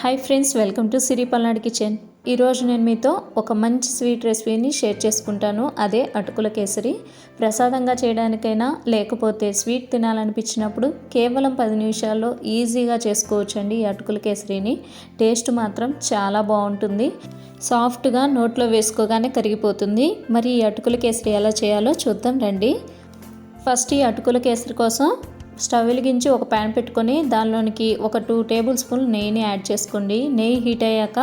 Hi friends welcome to Siri Palnadu kitchen ఈరోజు నేను మీతో ఒక మంచి స్వీట్ రెసిపీని షేర్ చేసుకుంటాను. అదే అటుకుల కేసరి. ప్రసాదంగా చేయడానికైనా లేకపోతే స్వీట్ తినాలనిపించినప్పుడు కేవలం పది నిమిషాల్లో ఈజీగా చేసుకోవచ్చండి ఈ అటుకుల కేసరిని. టేస్ట్ మాత్రం చాలా బాగుంటుంది. సాఫ్ట్గా నోట్లో వేసుకోగానే కరిగిపోతుంది. మరి ఈ అటుకుల కేసరి ఎలా చేయాలో చూద్దాం రండి. ఫస్ట్ ఈ అటుకుల కేసరి కోసం స్టవ్ వెలిగించి ఒక ప్యాన్ పెట్టుకొని దానిలోనికి ఒక టూ టేబుల్ స్పూన్ నెయ్యిని యాడ్ చేసుకోండి. నెయ్యి హీట్ అయ్యాక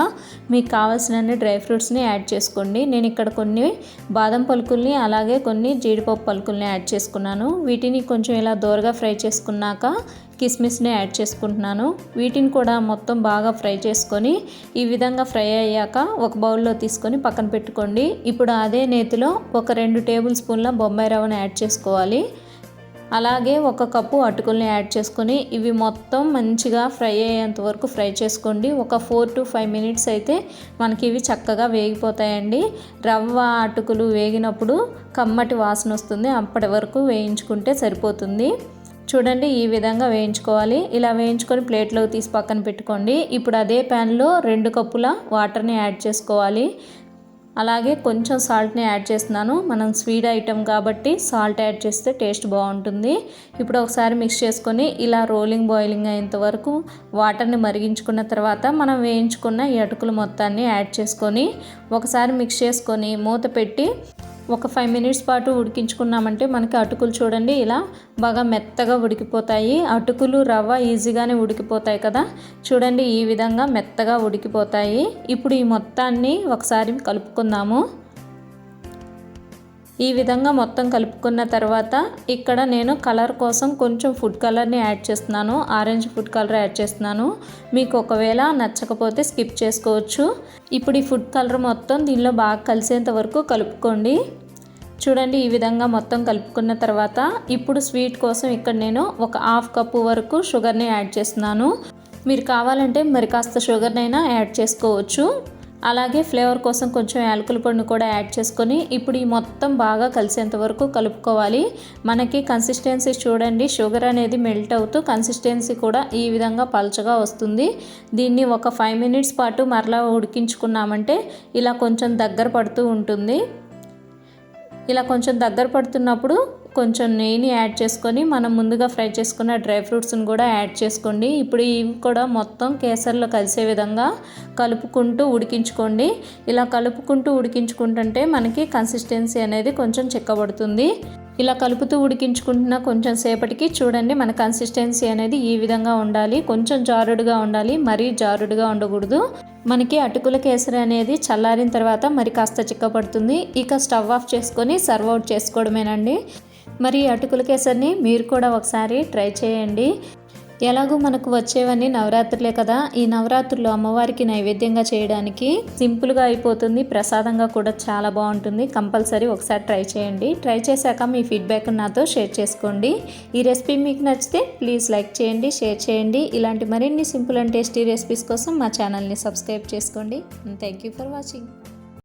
మీకు కావాల్సిన డ్రై ఫ్రూట్స్ని యాడ్ చేసుకోండి. నేను ఇక్కడ కొన్ని బాదం పలుకుల్ని అలాగే కొన్ని జీడిపప్పు పలుకుల్ని యాడ్ చేసుకున్నాను. వీటిని కొంచెం ఇలా దోరగా ఫ్రై చేసుకున్నాక కిస్మిస్ని యాడ్ చేసుకుంటున్నాను. వీటిని కూడా మొత్తం బాగా ఫ్రై చేసుకొని ఈ విధంగా ఫ్రై అయ్యాక ఒక బౌల్లో తీసుకొని పక్కన పెట్టుకోండి. ఇప్పుడు అదే నేతిలో ఒక రెండు టేబుల్ స్పూన్ల బొంబాయి రవ్వను యాడ్ చేసుకోవాలి. అలాగే ఒక కప్పు అటుకుల్ని యాడ్ చేసుకొని ఇవి మొత్తం మంచిగా ఫ్రై అయ్యేంత వరకు ఫ్రై చేసుకోండి. ఒక ఫోర్ టు ఫైవ్ మినిట్స్ అయితే మనకి ఇవి చక్కగా వేగిపోతాయండి. రవ్వ అటుకులు వేగినప్పుడు కమ్మటి వాసన వస్తుంది. అప్పటి వరకు వేయించుకుంటే సరిపోతుంది. చూడండి ఈ విధంగా వేయించుకోవాలి. ఇలా వేయించుకొని ప్లేట్లోకి తీసి పక్కన పెట్టుకోండి. ఇప్పుడు అదే ప్యాన్లో రెండు కప్పుల వాటర్ని యాడ్ చేసుకోవాలి. అలాగే కొంచెం సాల్ట్ని యాడ్ చేస్తున్నాను. మనం స్వీట్ ఐటెం కాబట్టి సాల్ట్ యాడ్ చేస్తే టేస్ట్ బాగుంటుంది. ఇప్పుడు ఒకసారి మిక్స్ చేసుకొని ఇలా రోలింగ్ బాయిలింగ్ అయ్యేంత వరకు వాటర్ని మరిగించుకున్న తర్వాత మనం వేయించుకున్న ఈ అటుకులు మొత్తాన్ని యాడ్ చేసుకొని ఒకసారి మిక్స్ చేసుకొని మూత పెట్టి ఒక ఫైవ్ మినిట్స్ పాటు ఉడికించుకున్నామంటే మనకి అటుకులు చూడండి ఇలా బాగా మెత్తగా ఉడికిపోతాయి. అటుకులు రవ్వ ఈజీగానే ఉడికిపోతాయి కదా. చూడండి ఈ విధంగా మెత్తగా ఉడికిపోతాయి. ఇప్పుడు ఈ మొత్తాన్ని ఒకసారి కలుపుకుందాము. ఈ విధంగా మొత్తం కలుపుకున్న తర్వాత ఇక్కడ నేను కలర్ కోసం కొంచెం ఫుడ్ కలర్ని యాడ్ చేస్తున్నాను. ఆరెంజ్ ఫుడ్ కలర్ యాడ్ చేస్తున్నాను. మీకు ఒకవేళ నచ్చకపోతే స్కిప్ చేసుకోవచ్చు. ఇప్పుడు ఈ ఫుడ్ కలర్ మొత్తం దీనిలో బాగా కలిసేంత వరకు కలుపుకోండి. చూడండి ఈ విధంగా మొత్తం కలుపుకున్న తర్వాత ఇప్పుడు స్వీట్ కోసం ఇక్కడ నేను ఒక హాఫ్ కప్పు వరకు షుగర్ని యాడ్ చేస్తున్నాను. మీరు కావాలంటే మరి కాస్త షుగర్నైనా యాడ్ చేసుకోవచ్చు. అలాగే ఫ్లేవర్ కోసం కొంచెం యాలకుల పొడిని కూడా యాడ్ చేసుకొని ఇప్పుడు ఈ మొత్తం బాగా కలిసేంత వరకు కలుపుకోవాలి. మనకి కన్సిస్టెన్సీ చూడండి షుగర్ అనేది మెల్ట్ అవుతూ కన్సిస్టెన్సీ కూడా ఈ విధంగా పల్చగా వస్తుంది. దీన్ని ఒక ఫైవ్ మినిట్స్ పాటు మరలా ఉడికించుకున్నామంటే ఇలా కొంచెం దగ్గర పడుతూ ఉంటుంది. ఇలా కొంచెం దగ్గర పడుతున్నప్పుడు కొంచెం నెయ్యిని యాడ్ చేసుకొని మనం ముందుగా ఫ్రై చేసుకున్న డ్రై ఫ్రూట్స్ని కూడా యాడ్ చేసుకోండి. ఇప్పుడు ఇవి కూడా మొత్తం కేసర్లో కలిసే విధంగా కలుపుకుంటూ ఉడికించుకోండి. ఇలా కలుపుకుంటూ ఉడికించుకుంటుంటే మనకి కన్సిస్టెన్సీ అనేది కొంచెం చిక్కబడుతుంది. ఇలా కలుపుతూ ఉడికించుకుంటున్న కొంచెం సేపటికి చూడండి మన కన్సిస్టెన్సీ అనేది ఈ విధంగా ఉండాలి. కొంచెం జారుడుగా ఉండాలి. మరీ జారుడుగా ఉండకూడదు. మనకి అటుకుల కేసరి అనేది చల్లారిన తర్వాత మరి కాస్త చిక్కపడుతుంది ఇక స్టవ్ ఆఫ్ చేసుకొని సర్వ్ అవుట్ చేసుకోవడమేనండి. మరి అటుకుల కేసరిని మీరు కూడా ఒకసారి ట్రై చేయండి. ఎలాగో మనకు వచ్చేవన్నీ నవరాత్రులే కదా. ఈ నవరాత్రులు అమ్మవారికి నైవేద్యంగా చేయడానికి సింపుల్గా అయిపోతుంది. ప్రసాదంగా కూడా చాలా బాగుంటుంది. కంపల్సరీ ఒకసారి ట్రై చేయండి. ట్రై చేశాక మీ ఫీడ్బ్యాక్ నాతో షేర్ చేసుకోండి. ఈ రెసిపీ మీకు నచ్చితే ప్లీజ్ లైక్ చేయండి షేర్ చేయండి. ఇలాంటి మరిన్ని సింపుల్ అండ్ టేస్టీ రెసిపీస్ కోసం మా ఛానల్ని సబ్స్క్రైబ్ చేసుకోండి. Thank you for watching.